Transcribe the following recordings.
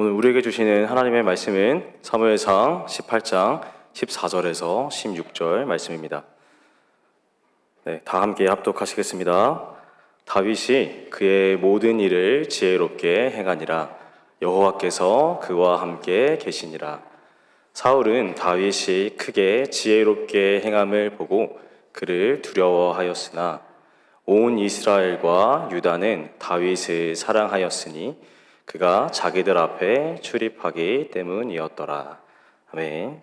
오늘 우리에게 주시는 하나님의 말씀은 사무엘상 18장 14절에서 16절 말씀입니다. 네, 다 함께 합독하시겠습니다. 다윗이 그의 모든 일을 지혜롭게 행하니라 여호와께서 그와 함께 계시니라. 사울은 다윗이 크게 지혜롭게 행함을 보고 그를 두려워하였으나 온 이스라엘과 유다는 다윗을 사랑하였으니 그가 자기들 앞에 출입하기 때문이었더라. 아멘.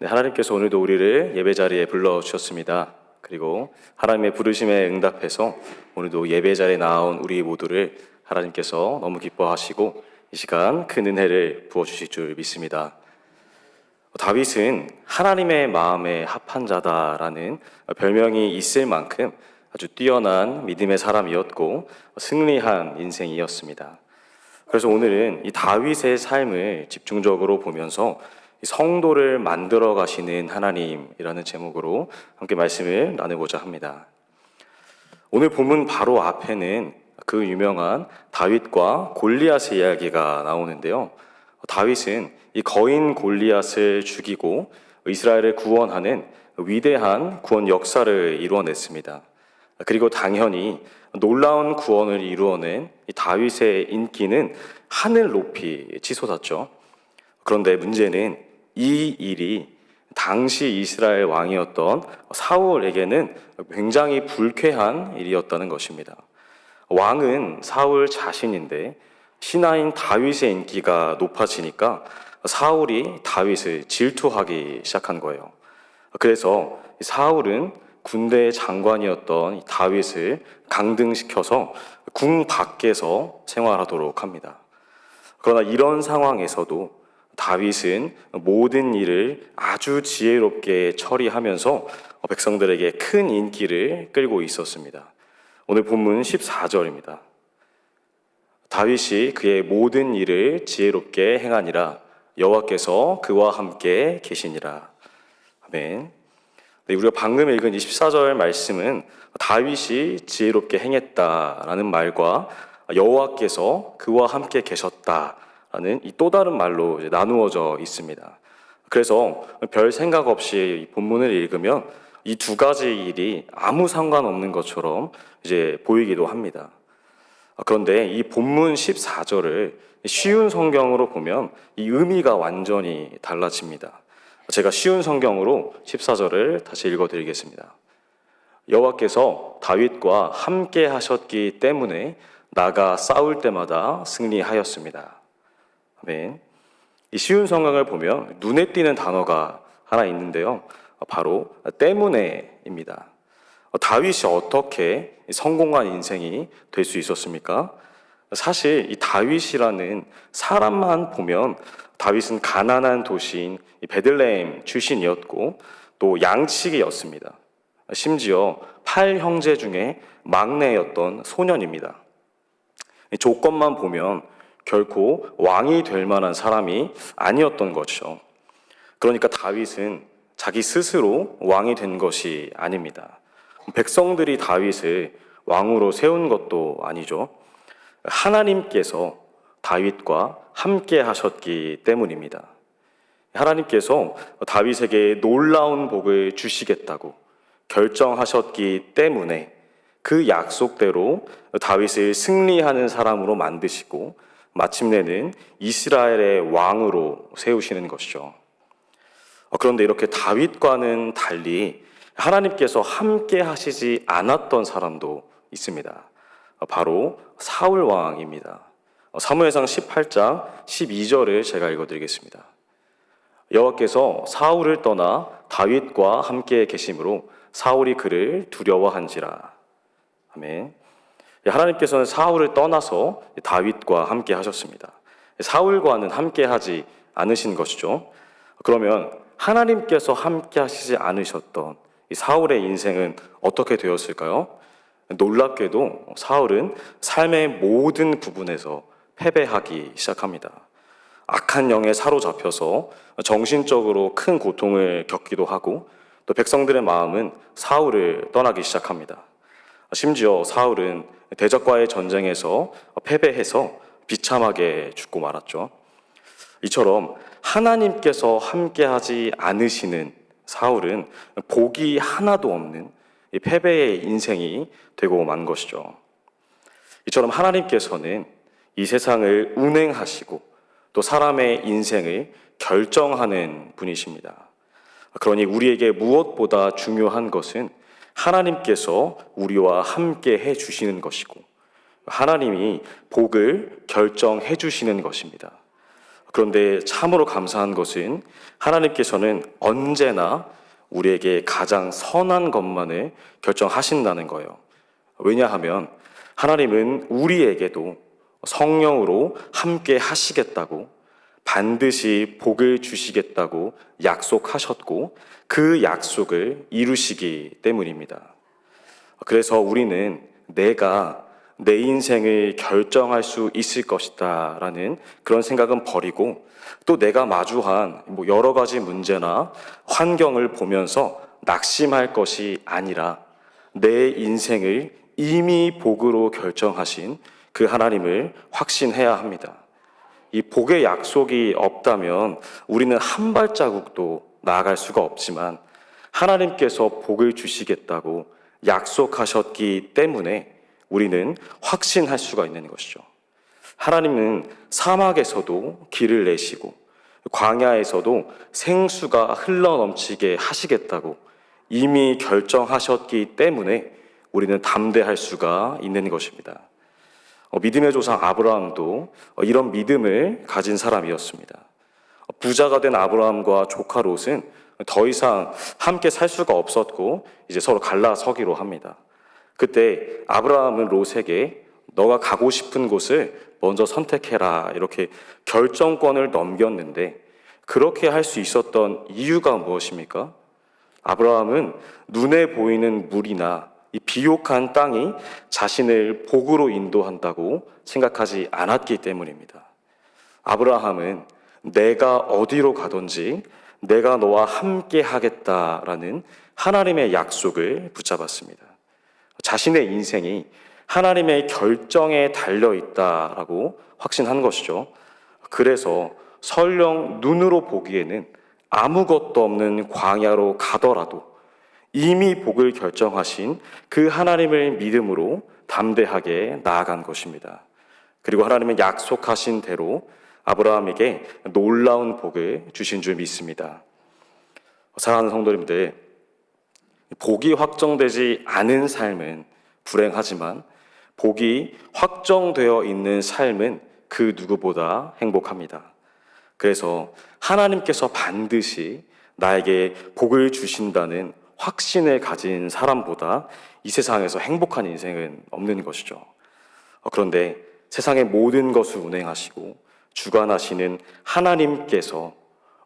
네, 하나님께서 오늘도 우리를 예배 자리에 불러 주셨습니다. 그리고 하나님의 부르심에 응답해서 오늘도 예배 자리에 나온 우리 모두를 하나님께서 너무 기뻐하시고 이 시간 큰 은혜를 부어 주실 줄 믿습니다. 다윗은 하나님의 마음에 합한 자다라는 별명이 있을 만큼 아주 뛰어난 믿음의 사람이었고 승리한 인생이었습니다. 그래서 오늘은 이 다윗의 삶을 집중적으로 보면서 성도를 만들어 가시는 하나님이라는 제목으로 함께 말씀을 나누고자 합니다. 오늘 본문 바로 앞에는 그 유명한 다윗과 골리앗의 이야기가 나오는데요. 다윗은 이 거인 골리앗을 죽이고 이스라엘을 구원하는 위대한 구원 역사를 이루어냈습니다. 그리고 당연히 놀라운 구원을 이루어낸 이 다윗의 인기는 하늘 높이 치솟았죠. 그런데 문제는 이 일이 당시 이스라엘 왕이었던 사울에게는 굉장히 불쾌한 일이었다는 것입니다. 왕은 사울 자신인데 신하인 다윗의 인기가 높아지니까 사울이 다윗을 질투하기 시작한 거예요. 그래서 사울은 군대 장관이었던 다윗을 강등시켜서 궁 밖에서 생활하도록 합니다. 그러나 이런 상황에서도 다윗은 모든 일을 아주 지혜롭게 처리하면서 백성들에게 큰 인기를 끌고 있었습니다. 오늘 본문 14절입니다. 다윗이 그의 모든 일을 지혜롭게 행하니라 여호와께서 그와 함께 계시니라. 아멘. 네, 우리가 방금 읽은 24절 말씀은 다윗이 지혜롭게 행했다라는 말과 여호와께서 그와 함께 계셨다라는 이 또 다른 말로 나누어져 있습니다. 그래서 별 생각 없이 이 본문을 읽으면 이 두 가지 일이 아무 상관없는 것처럼 이제 보이기도 합니다. 그런데 이 본문 14절을 쉬운 성경으로 보면 이 의미가 완전히 달라집니다. 제가 쉬운 성경으로 14절을 다시 읽어 드리겠습니다. 여호와께서 다윗과 함께 하셨기 때문에 나가 싸울 때마다 승리하였습니다. 아멘. 이 쉬운 성경을 보면 눈에 띄는 단어가 하나 있는데요. 바로 때문에입니다. 다윗이 어떻게 성공한 인생이 될 수 있었습니까? 사실 이 다윗이라는 사람만 보면 다윗은 가난한 도시인 베들레헴 출신이었고 또 양치기였습니다. 심지어 팔 형제 중에 막내였던 소년입니다. 조건만 보면 결코 왕이 될 만한 사람이 아니었던 것이죠. 그러니까 다윗은 자기 스스로 왕이 된 것이 아닙니다. 백성들이 다윗을 왕으로 세운 것도 아니죠. 하나님께서 다윗과 함께 하셨기 때문입니다. 하나님께서 다윗에게 놀라운 복을 주시겠다고 결정하셨기 때문에 그 약속대로 다윗을 승리하는 사람으로 만드시고 마침내는 이스라엘의 왕으로 세우시는 것이죠. 그런데 이렇게 다윗과는 달리 하나님께서 함께 하시지 않았던 사람도 있습니다. 바로 사울 왕입니다. 사무엘상 18장 12절을 제가 읽어드리겠습니다. 여호와께서 사울을 떠나 다윗과 함께 계심으로 사울이 그를 두려워한지라. 아멘. 하나님께서는 사울을 떠나서 다윗과 함께 하셨습니다. 사울과는 함께 하지 않으신 것이죠. 그러면 하나님께서 함께 하시지 않으셨던 사울의 인생은 어떻게 되었을까요? 놀랍게도 사울은 삶의 모든 부분에서 패배하기 시작합니다. 악한 영에 사로잡혀서 정신적으로 큰 고통을 겪기도 하고 또 백성들의 마음은 사울을 떠나기 시작합니다. 심지어 사울은 대적과의 전쟁에서 패배해서 비참하게 죽고 말았죠. 이처럼 하나님께서 함께하지 않으시는 사울은 복이 하나도 없는 이 패배의 인생이 되고 만 것이죠. 이처럼 하나님께서는 이 세상을 운행하시고 또 사람의 인생을 결정하는 분이십니다. 그러니 우리에게 무엇보다 중요한 것은 하나님께서 우리와 함께 해 주시는 것이고 하나님이 복을 결정해 주시는 것입니다. 그런데 참으로 감사한 것은 하나님께서는 언제나 우리에게 가장 선한 것만을 결정하신다는 거예요. 왜냐하면 하나님은 우리에게도 성령으로 함께 하시겠다고 반드시 복을 주시겠다고 약속하셨고 그 약속을 이루시기 때문입니다. 그래서 우리는 내가 내 인생을 결정할 수 있을 것이다 라는 그런 생각은 버리고 또 내가 마주한 뭐 여러 가지 문제나 환경을 보면서 낙심할 것이 아니라 내 인생을 이미 복으로 결정하신 그 하나님을 확신해야 합니다. 이 복의 약속이 없다면 우리는 한 발자국도 나아갈 수가 없지만 하나님께서 복을 주시겠다고 약속하셨기 때문에 우리는 확신할 수가 있는 것이죠. 하나님은 사막에서도 길을 내시고 광야에서도 생수가 흘러 넘치게 하시겠다고 이미 결정하셨기 때문에 우리는 담대할 수가 있는 것입니다. 어, 믿음의 조상 아브라함도 어, 이런 믿음을 가진 사람이었습니다. 어, 부자가 된 아브라함과 조카 롯은 더 이상 함께 살 수가 없었고 이제 서로 갈라서기로 합니다. 그때 아브라함은 롯에게 너가 가고 싶은 곳을 먼저 선택해라 이렇게 결정권을 넘겼는데 그렇게 할 수 있었던 이유가 무엇입니까? 아브라함은 눈에 보이는 물이나 이 비옥한 땅이 자신을 복으로 인도한다고 생각하지 않았기 때문입니다. 아브라함은 내가 어디로 가든지 내가 너와 함께 하겠다라는 하나님의 약속을 붙잡았습니다. 자신의 인생이 하나님의 결정에 달려 있다라고 확신한 것이죠. 그래서 설령 눈으로 보기에는 아무것도 없는 광야로 가더라도 이미 복을 결정하신 그 하나님을 믿음으로 담대하게 나아간 것입니다. 그리고 하나님은 약속하신 대로 아브라함에게 놀라운 복을 주신 줄 믿습니다. 사랑하는 성도님들, 복이 확정되지 않은 삶은 불행하지만 복이 확정되어 있는 삶은 그 누구보다 행복합니다. 그래서 하나님께서 반드시 나에게 복을 주신다는 확신을 가진 사람보다 이 세상에서 행복한 인생은 없는 것이죠. 어, 그런데 세상의 모든 것을 운행하시고 주관하시는 하나님께서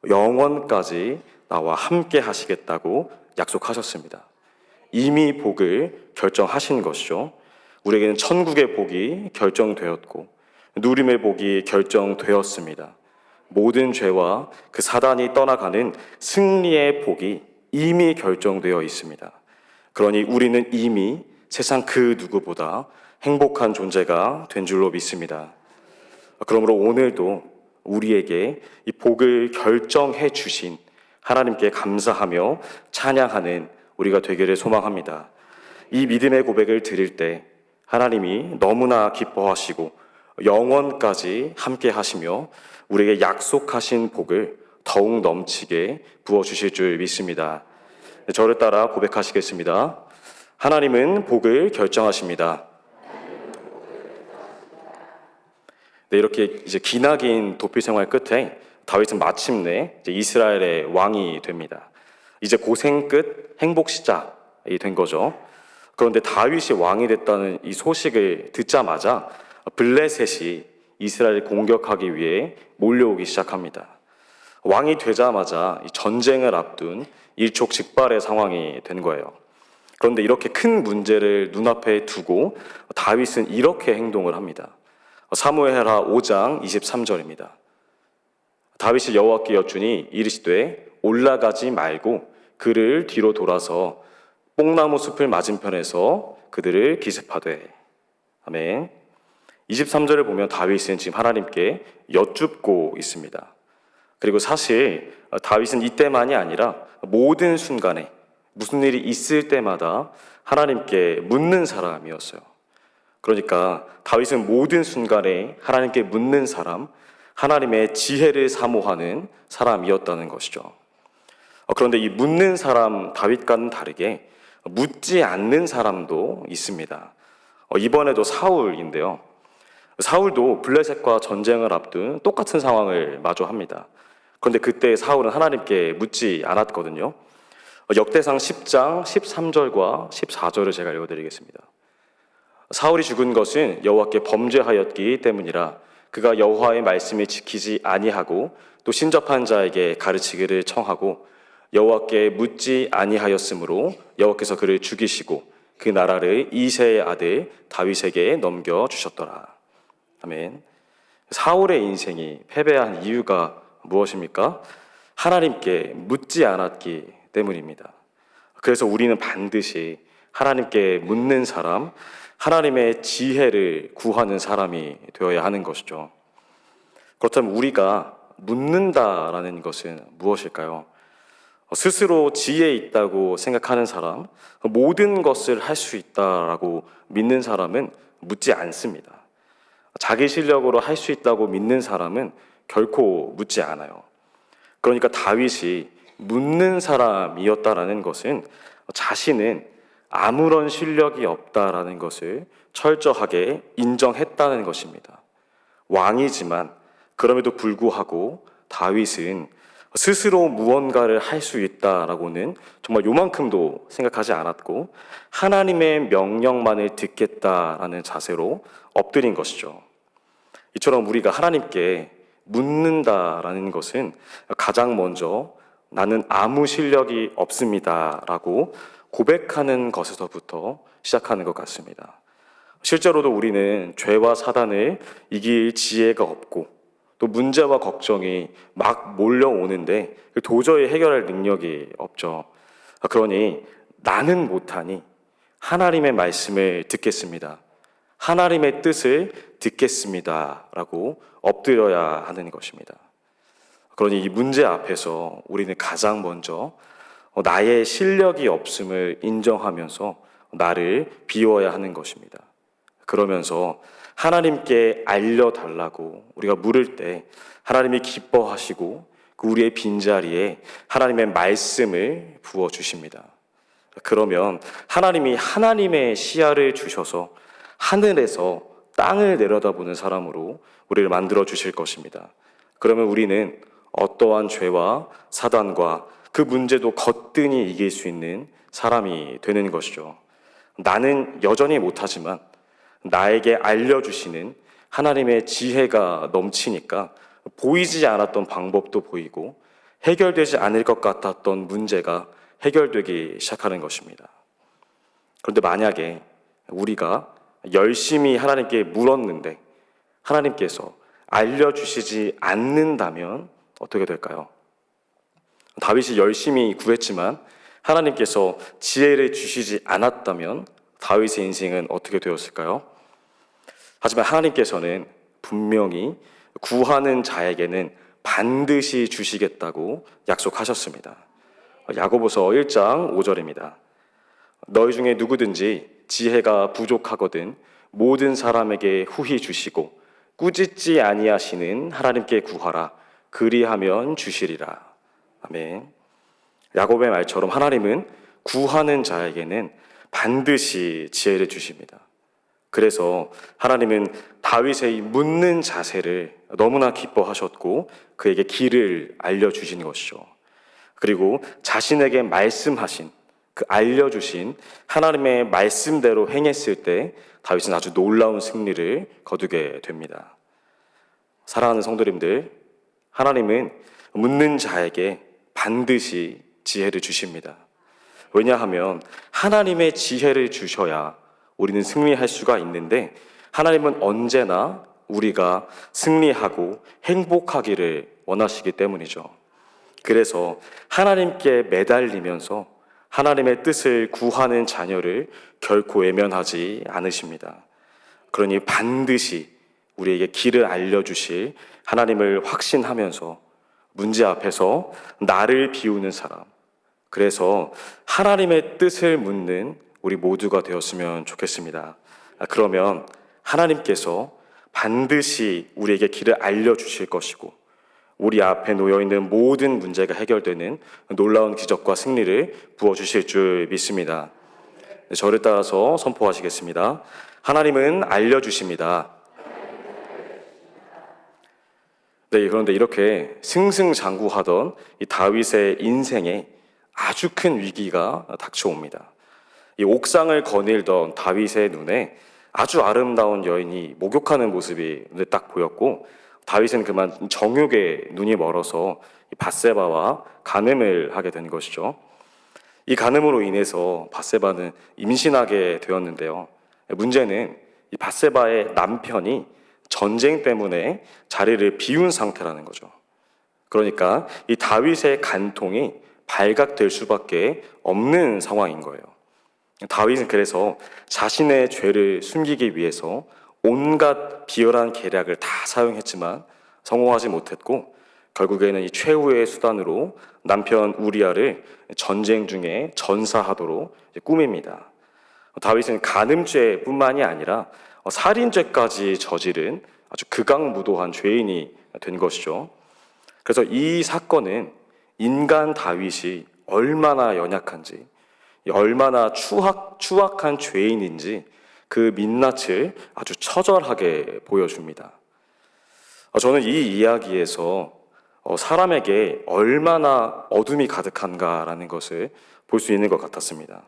영원까지 나와 함께 하시겠다고 약속하셨습니다. 이미 복을 결정하신 것이죠. 우리에게는 천국의 복이 결정되었고 누림의 복이 결정되었습니다. 모든 죄와 그 사단이 떠나가는 승리의 복이 이미 결정되어 있습니다. 그러니 우리는 이미 세상 그 누구보다 행복한 존재가 된 줄로 믿습니다. 그러므로 오늘도 우리에게 이 복을 결정해 주신 하나님께 감사하며 찬양하는 우리가 되기를 소망합니다. 이 믿음의 고백을 드릴 때 하나님이 너무나 기뻐하시고 영원까지 함께 하시며 우리에게 약속하신 복을 더욱 넘치게 부어주실 줄 믿습니다. 저를 따라 고백하시겠습니다. 하나님은 복을 결정하십니다. 네, 이렇게 이제 기나긴 도피 생활 끝에 다윗은 마침내 이스라엘의 왕이 됩니다. 이제 고생 끝 행복 시작이 된 거죠. 그런데 다윗이 왕이 됐다는 이 소식을 듣자마자 블레셋이 이스라엘을 공격하기 위해 몰려오기 시작합니다. 왕이 되자마자 전쟁을 앞둔 일촉즉발의 상황이 된 거예요. 그런데 이렇게 큰 문제를 눈앞에 두고 다윗은 이렇게 행동을 합니다. 사무엘하 5장 23절입니다. 다윗이 여호와께 여쭈니 이르시되 올라가지 말고 그를 뒤로 돌아서 뽕나무 숲을 맞은편에서 그들을 기습하되 아멘. 23절을 보면 다윗은 지금 하나님께 여쭙고 있습니다. 그리고 사실 다윗은 이때만이 아니라 모든 순간에 무슨 일이 있을 때마다 하나님께 묻는 사람이었어요. 그러니까 다윗은 모든 순간에 하나님께 묻는 사람, 하나님의 지혜를 사모하는 사람이었다는 것이죠. 어, 그런데 이 묻는 사람 다윗과는 다르게 묻지 않는 사람도 있습니다. 어, 이번에도 사울인데요. 사울도 블레셋과 전쟁을 앞둔 똑같은 상황을 마주합니다. 그런데 그때 사울은 하나님께 묻지 않았거든요. 어, 역대상 10장 13절과 14절을 제가 읽어드리겠습니다. 사울이 죽은 것은 여호와께 범죄하였기 때문이라 그가 여호와의 말씀을 지키지 아니하고 또 신접한 자에게 가르치기를 청하고 여호와께 묻지 아니하였으므로 여호와께서 그를 죽이시고 그 나라를 이세의 아들 다윗에게 넘겨 주셨더라. 아멘. 사울의 인생이 패배한 이유가 무엇입니까? 하나님께 묻지 않았기 때문입니다. 그래서 우리는 반드시 하나님께 묻는 사람, 하나님의 지혜를 구하는 사람이 되어야 하는 것이죠. 그렇다면 우리가 묻는다라는 것은 무엇일까요? 스스로 지혜 있다고 생각하는 사람, 모든 것을 할 수 있다라고 믿는 사람은 묻지 않습니다. 자기 실력으로 할 수 있다고 믿는 사람은 결코 묻지 않아요. 그러니까 다윗이 묻는 사람이었다라는 것은 자신은 아무런 실력이 없다라는 것을 철저하게 인정했다는 것입니다. 왕이지만 그럼에도 불구하고 다윗은 스스로 무언가를 할 수 있다라고는 정말 요만큼도 생각하지 않았고 하나님의 명령만을 듣겠다라는 자세로 엎드린 것이죠. 이처럼 우리가 하나님께 묻는다라는 것은 가장 먼저 나는 아무 실력이 없습니다라고 고백하는 것에서부터 시작하는 것 같습니다. 실제로도 우리는 죄와 사단을 이길 지혜가 없고 또 문제와 걱정이 막 몰려오는데 도저히 해결할 능력이 없죠. 그러니 나는 못하니 하나님의 말씀을 듣겠습니다. 하나님의 뜻을 듣겠습니다. 라고 엎드려야 하는 것입니다. 그러니 이 문제 앞에서 우리는 가장 먼저 나의 실력이 없음을 인정하면서 나를 비워야 하는 것입니다. 그러면서 하나님께 알려달라고 우리가 물을 때 하나님이 기뻐하시고 그 우리의 빈자리에 하나님의 말씀을 부어주십니다. 그러면 하나님이 하나님의 시야를 주셔서 하늘에서 땅을 내려다보는 사람으로 우리를 만들어 주실 것입니다. 그러면 우리는 어떠한 죄와 사단과 그 문제도 거뜬히 이길 수 있는 사람이 되는 것이죠. 나는 여전히 못하지만 나에게 알려주시는 하나님의 지혜가 넘치니까 보이지 않았던 방법도 보이고 해결되지 않을 것 같았던 문제가 해결되기 시작하는 것입니다. 그런데 만약에 우리가 열심히 하나님께 물었는데 하나님께서 알려주시지 않는다면 어떻게 될까요? 다윗이 열심히 구했지만 하나님께서 지혜를 주시지 않았다면 다윗의 인생은 어떻게 되었을까요? 하지만 하나님께서는 분명히 구하는 자에게는 반드시 주시겠다고 약속하셨습니다. 야고보서 1장 5절입니다. 너희 중에 누구든지 지혜가 부족하거든 모든 사람에게 후히 주시고 꾸짖지 아니하시는 하나님께 구하라 그리하면 주시리라. 아멘. 야곱의 말처럼 하나님은 구하는 자에게는 반드시 지혜를 주십니다. 그래서 하나님은 다윗의 묻는 자세를 너무나 기뻐하셨고 그에게 길을 알려주신 것이죠. 그리고 자신에게 말씀하신 그 알려주신 하나님의 말씀대로 행했을 때 다윗은 아주 놀라운 승리를 거두게 됩니다. 사랑하는 성도님들, 하나님은 묻는 자에게 반드시 지혜를 주십니다. 왜냐하면 하나님의 지혜를 주셔야 우리는 승리할 수가 있는데 하나님은 언제나 우리가 승리하고 행복하기를 원하시기 때문이죠. 그래서 하나님께 매달리면서 하나님의 뜻을 구하는 자녀를 결코 외면하지 않으십니다. 그러니 반드시 우리에게 길을 알려주실 하나님을 확신하면서 문제 앞에서 나를 비우는 사람. 그래서 하나님의 뜻을 묻는 우리 모두가 되었으면 좋겠습니다. 아, 그러면 하나님께서 반드시 우리에게 길을 알려주실 것이고, 우리 앞에 놓여 있는 모든 문제가 해결되는 놀라운 기적과 승리를 부어주실 줄 믿습니다. 네, 저를 따라서 선포하시겠습니다. 하나님은 알려주십니다. 네, 그런데 이렇게 승승장구하던 이 다윗의 인생에 아주 큰 위기가 닥쳐옵니다. 이 옥상을 거닐던 다윗의 눈에 아주 아름다운 여인이 목욕하는 모습이 눈에 딱 보였고 다윗은 그만 정욕에 눈이 멀어서 이 바세바와 간음을 하게 된 것이죠. 이 간음으로 인해서 바세바는 임신하게 되었는데요. 문제는 이 바세바의 남편이 전쟁 때문에 자리를 비운 상태라는 거죠. 그러니까 이 다윗의 간통이 발각될 수밖에 없는 상황인 거예요. 다윗은 그래서 자신의 죄를 숨기기 위해서 온갖 비열한 계략을 다 사용했지만 성공하지 못했고 결국에는 이 최후의 수단으로 남편 우리아를 전쟁 중에 전사하도록 꾸밉니다. 다윗은 간음죄뿐만이 아니라 살인죄까지 저지른 아주 극악무도한 죄인이 된 것이죠. 그래서 이 사건은 인간 다윗이 얼마나 연약한지, 얼마나 추악, 추악한 죄인인지 그 민낯을 아주 처절하게 보여줍니다. 저는 이 이야기에서 어, 사람에게 얼마나 어둠이 가득한가라는 것을 볼 수 있는 것 같았습니다.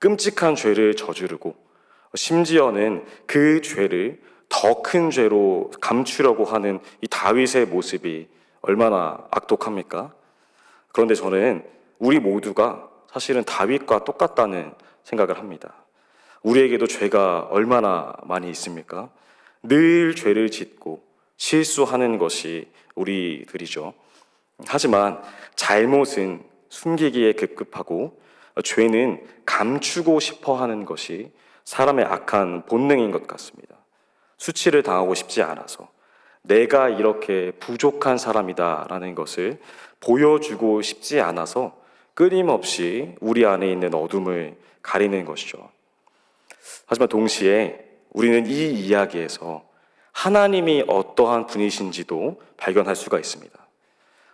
끔찍한 죄를 저지르고 심지어는 그 죄를 더 큰 죄로 감추려고 하는 이 다윗의 모습이 얼마나 악독합니까? 그런데 저는 우리 모두가 사실은 다윗과 똑같다는 생각을 합니다. 우리에게도 죄가 얼마나 많이 있습니까? 늘 죄를 짓고 실수하는 것이 우리들이죠. 하지만 잘못은 숨기기에 급급하고 죄는 감추고 싶어 하는 것이 사람의 악한 본능인 것 같습니다. 수치를 당하고 싶지 않아서 내가 이렇게 부족한 사람이다라는 것을 보여주고 싶지 않아서 끊임없이 우리 안에 있는 어둠을 가리는 것이죠. 하지만 동시에 우리는 이 이야기에서 하나님이 어떠한 분이신지도 발견할 수가 있습니다.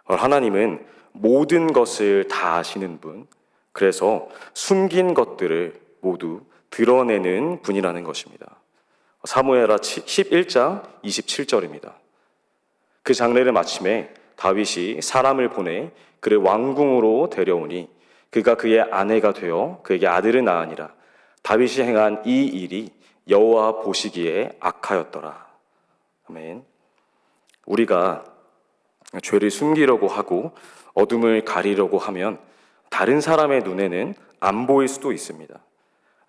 하나님은 모든 것을 다 아시는 분, 그래서 숨긴 것들을 모두 드러내는 분이라는 것입니다. 사무엘하 11장 27절입니다. 그 장례를 마침에 다윗이 사람을 보내 그를 왕궁으로 데려오니 그가 그의 아내가 되어 그에게 아들을 낳으니라. 다윗이 행한 이 일이 여호와 보시기에 악하였더라. 아멘. 우리가 죄를 숨기려고 하고 어둠을 가리려고 하면 다른 사람의 눈에는 안 보일 수도 있습니다.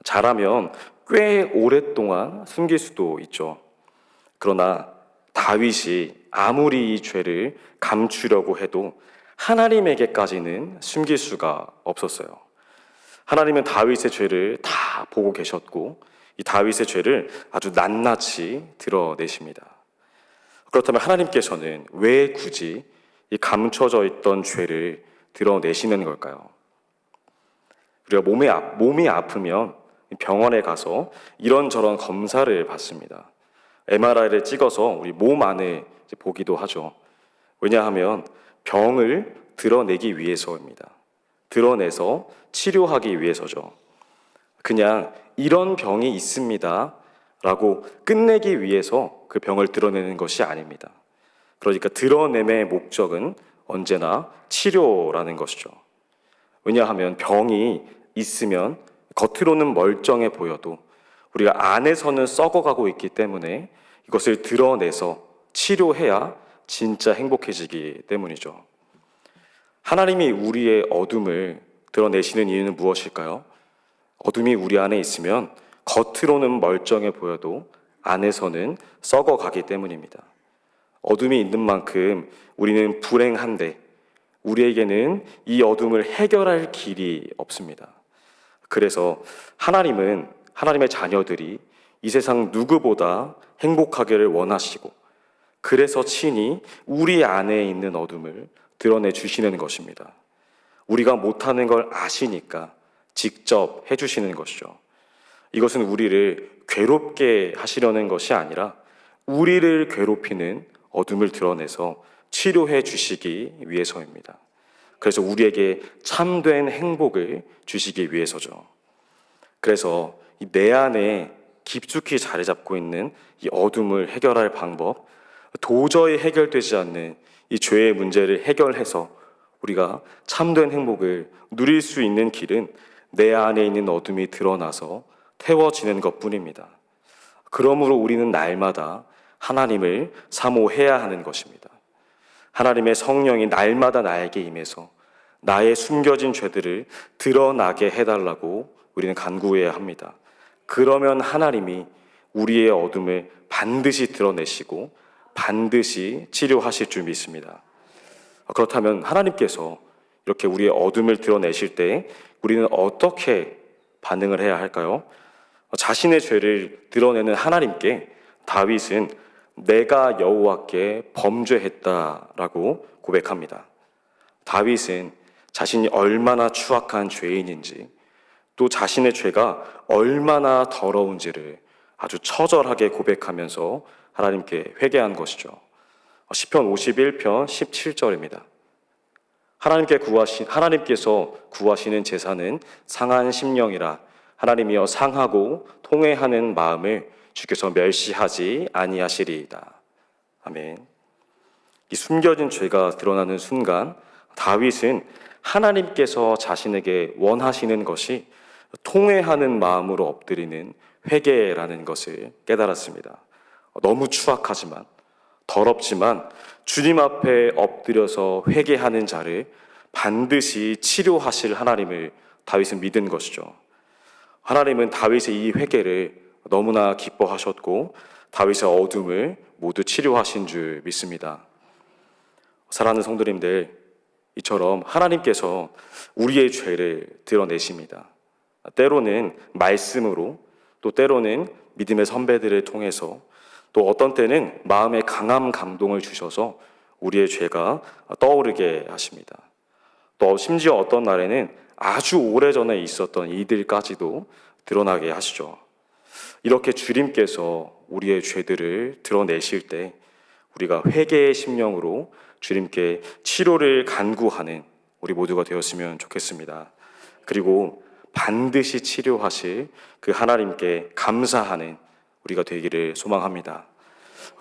잘하면 꽤 오랫동안 숨길 수도 있죠. 그러나 다윗이 아무리 이 죄를 감추려고 해도 하나님에게까지는 숨길 수가 없었어요. 하나님은 다윗의 죄를 다 보고 계셨고 이 다윗의 죄를 아주 낱낱이 드러내십니다. 그렇다면 하나님께서는 왜 굳이 이 감춰져 있던 죄를 드러내시는 걸까요? 우리가 몸이, 아, 몸이 아프면 병원에 가서 이런저런 검사를 받습니다. MRI를 찍어서 우리 몸 안에 보기도 하죠. 왜냐하면 병을 드러내기 위해서입니다. 드러내서 치료하기 위해서죠. 그냥 이런 병이 있습니다. 라고 끝내기 위해서 그 병을 드러내는 것이 아닙니다. 그러니까 드러냄의 목적은 언제나 치료라는 것이죠. 왜냐하면 병이 있으면 겉으로는 멀쩡해 보여도 우리가 안에서는 썩어가고 있기 때문에 이것을 드러내서 치료해야 진짜 행복해지기 때문이죠. 하나님이 우리의 어둠을 드러내시는 이유는 무엇일까요? 어둠이 우리 안에 있으면 겉으로는 멀쩡해 보여도 안에서는 썩어가기 때문입니다. 어둠이 있는 만큼 우리는 불행한데 우리에게는 이 어둠을 해결할 길이 없습니다. 그래서 하나님은 하나님의 자녀들이 이 세상 누구보다 행복하기를 원하시고 그래서 친히 우리 안에 있는 어둠을 드러내 주시는 것입니다. 우리가 못하는 걸 아시니까 직접 해주시는 것이죠. 이것은 우리를 괴롭게 하시려는 것이 아니라 우리를 괴롭히는 어둠을 드러내서 치료해 주시기 위해서입니다. 그래서 우리에게 참된 행복을 주시기 위해서죠. 그래서 이내 안에 깊숙이 자리 잡고 있는 이 어둠을 해결할 방법, 도저히 해결되지 않는 이 죄의 문제를 해결해서 우리가 참된 행복을 누릴 수 있는 길은 내 안에 있는 어둠이 드러나서 태워지는 것 뿐입니다. 그러므로 우리는 날마다 하나님을 사모해야 하는 것입니다. 하나님의 성령이 날마다 나에게 임해서 나의 숨겨진 죄들을 드러나게 해달라고 우리는 간구해야 합니다. 그러면 하나님이 우리의 어둠을 반드시 드러내시고 반드시 치료하실 줄 믿습니다. 그렇다면 하나님께서 이렇게 우리의 어둠을 드러내실 때 우리는 어떻게 반응을 해야 할까요? 자신의 죄를 드러내는 하나님께 다윗은 내가 여호와께 범죄했다라고 고백합니다. 다윗은 자신이 얼마나 추악한 죄인인지 또 자신의 죄가 얼마나 더러운지를 아주 처절하게 고백하면서 하나님께 회개한 것이죠. 시편 51편 17절입니다. 하나님께 구하신 하나님께서 구하시는 제사는 상한 심령이라 하나님이여 상하고 통회하는 마음을 주께서 멸시하지 아니하시리이다. 아멘. 이 숨겨진 죄가 드러나는 순간 다윗은 하나님께서 자신에게 원하시는 것이 통회하는 마음으로 엎드리는 회개라는 것을 깨달았습니다. 너무 추악하지만 더럽지만 주님 앞에 엎드려서 회개하는 자를 반드시 치료하실 하나님을 다윗은 믿은 것이죠. 하나님은 다윗의 이 회개를 너무나 기뻐하셨고 다윗의 어둠을 모두 치료하신 줄 믿습니다. 사랑하는 성도님들, 이처럼 하나님께서 우리의 죄를 드러내십니다. 때로는 말씀으로, 또 때로는 믿음의 선배들을 통해서, 또 어떤 때는 마음에 강한 감동을 주셔서 우리의 죄가 떠오르게 하십니다. 또 심지어 어떤 날에는 아주 오래전에 있었던 이들까지도 드러나게 하시죠. 이렇게 주님께서 우리의 죄들을 드러내실 때 우리가 회개의 심령으로 주님께 치료를 간구하는 우리 모두가 되었으면 좋겠습니다. 그리고 반드시 치료하실 그 하나님께 감사하는 우리가 되기를 소망합니다.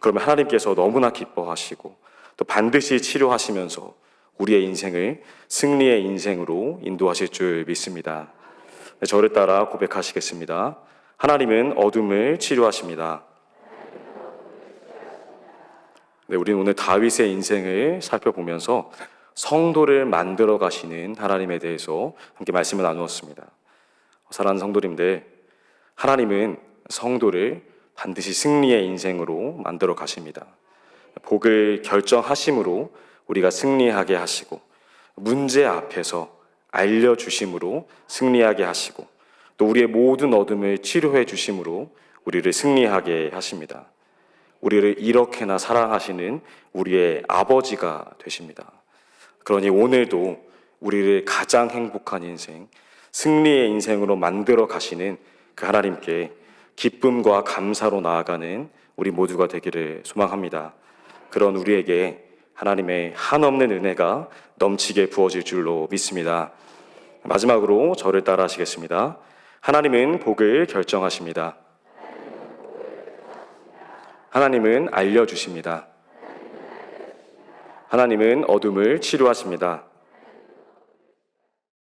그러면 하나님께서 너무나 기뻐하시고 또 반드시 치료하시면서 우리의 인생을 승리의 인생으로 인도하실 줄 믿습니다. 네, 저를 따라 고백하시겠습니다. 하나님은 어둠을 치료하십니다. 네, 우리는 오늘 다윗의 인생을 살펴보면서 성도를 만들어 가시는 하나님에 대해서 함께 말씀을 나누었습니다. 사랑하는 성도님들, 하나님은 성도를 반드시 승리의 인생으로 만들어 가십니다. 복을 결정하심으로 우리가 승리하게 하시고, 문제 앞에서 알려주심으로 승리하게 하시고, 또 우리의 모든 어둠을 치료해 주심으로 우리를 승리하게 하십니다. 우리를 이렇게나 사랑하시는 우리의 아버지가 되십니다. 그러니 오늘도 우리를 가장 행복한 인생, 승리의 인생으로 만들어 가시는 그 하나님께 기쁨과 감사로 나아가는 우리 모두가 되기를 소망합니다. 그런 우리에게 하나님의 한없는 은혜가 넘치게 부어질 줄로 믿습니다. 마지막으로 저를 따라 하시겠습니다. 하나님은 복을 결정하십니다. 하나님은 알려주십니다. 하나님은 어둠을 치료하십니다.